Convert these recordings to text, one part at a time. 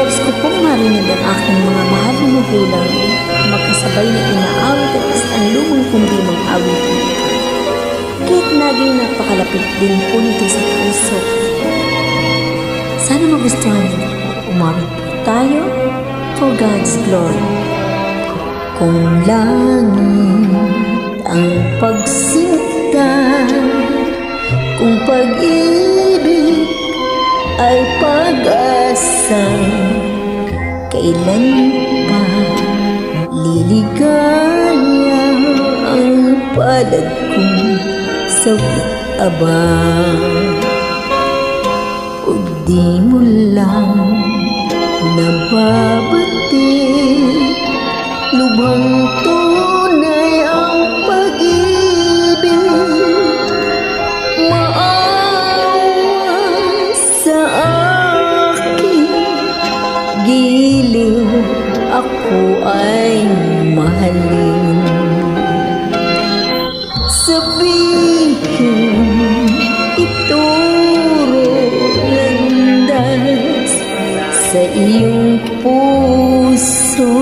Labs ko pong marinig ang aking mga mahal na magulang makasabay na inaawit at ang lumang kumbimang awit Kahit naging napakalapit din po nito sa puso. Sana magustuhan niyo. Umawit po tayo for God's glory. Kung langit ang pagsinta, kung pag-ibig ay pag-asa, kailan pa liligaya ang palad kong sa abang? O di mo lang nababati ako ay mahalin. Sabihin ituro landas sa iyong puso.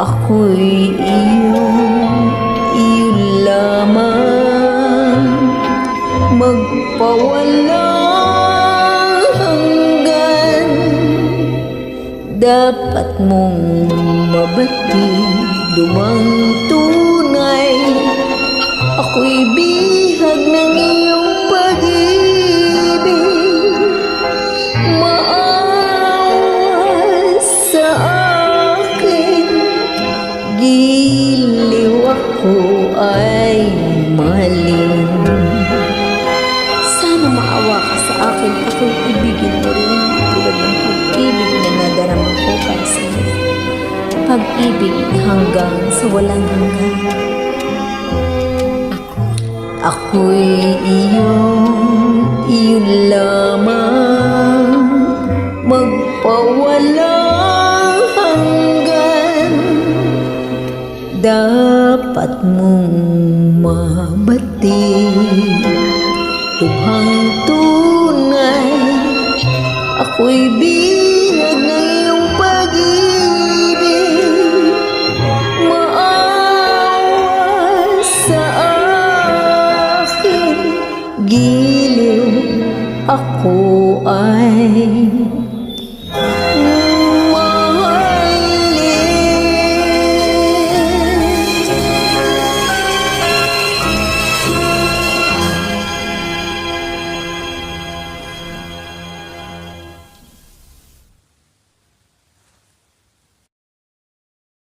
Ako'y iyong iyo lamang Magpawalang Dapat mong mabati lumang tunay. Ako'y bihag ng iyong pag-ibig. Maawa sa akin. Giliw ako ay mahalin Sana maawa ka sa akin. Ako'y ibigin mo rin Pag-ibig hanggang sa walang hanggan. Ako'y iyong iyo lamang Magpawalang hanggan. Dapat mong mabati Tubhang tunay. Ako'y bihag Giliw ako ay